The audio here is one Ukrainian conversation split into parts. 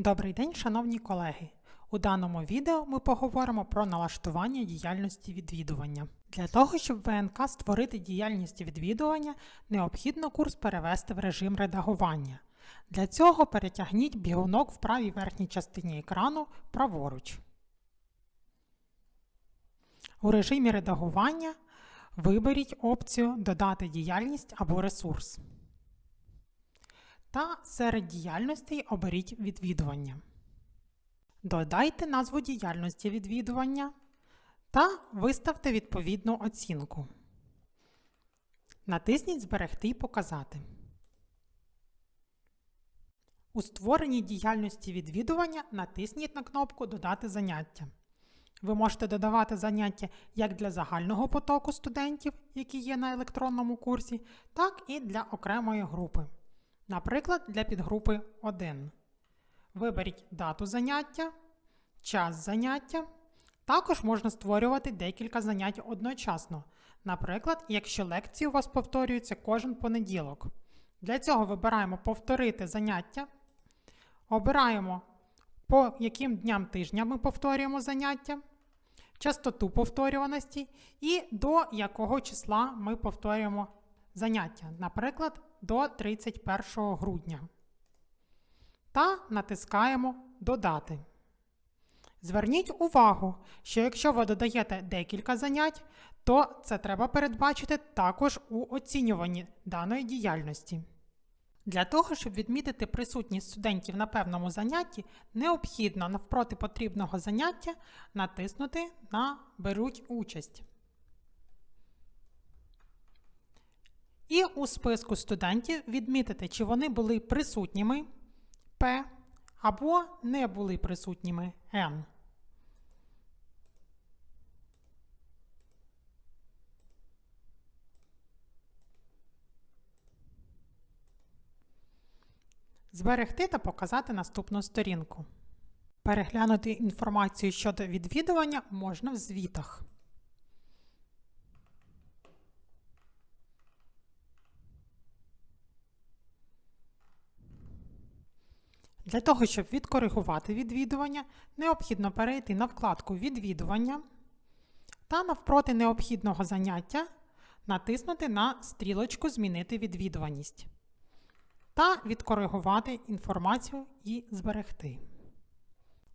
Добрий день, шановні колеги! У даному відео ми поговоримо про налаштування діяльності відвідування. Для того, щоб ВНК створити діяльність відвідування, необхідно курс перевести в режим редагування. Для цього перетягніть бігунок в правій верхній частині екрану праворуч. У режимі редагування виберіть опцію Додати діяльність або ресурс. Та серед діяльностей оберіть відвідування. Додайте назву діяльності відвідування та виставте відповідну оцінку. Натисніть Зберегти і показати. У створенні діяльності відвідування натисніть на кнопку Додати заняття. Ви можете додавати заняття як для загального потоку студентів, які є на електронному курсі, так і для окремої групи. Наприклад, для підгрупи 1. Виберіть дату заняття, час заняття. Також можна створювати декілька занять одночасно. Наприклад, якщо лекції у вас повторюються кожен понеділок. Для цього вибираємо Повторити заняття. Обираємо, по яким дням тижня ми повторюємо заняття, частоту повторюваності і до якого числа ми повторюємо заняття, наприклад, до 31 грудня. Та натискаємо Додати. Зверніть увагу, що якщо ви додаєте декілька занять, то це треба передбачити також у оцінюванні даної діяльності. Для того, щоб відмітити присутність студентів на певному занятті, необхідно навпроти потрібного заняття натиснути на Беруть участь. І у списку студентів відмітити, чи вони були присутніми П або не були присутніми Н. Зберегти та показати наступну сторінку. Переглянути інформацію щодо відвідування можна в звітах. Для того, щоб відкоригувати відвідування, необхідно перейти на вкладку Відвідування та навпроти необхідного заняття натиснути на стрілочку Змінити відвідуваність та відкоригувати інформацію і зберегти.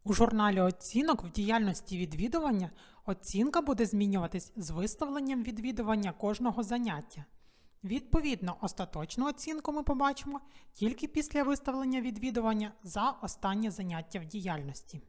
У журналі оцінок в діяльності відвідування оцінка буде змінюватись з виставленням відвідування кожного заняття. Відповідно, остаточну оцінку ми побачимо тільки після виставлення відвідування за останнє заняття в діяльності.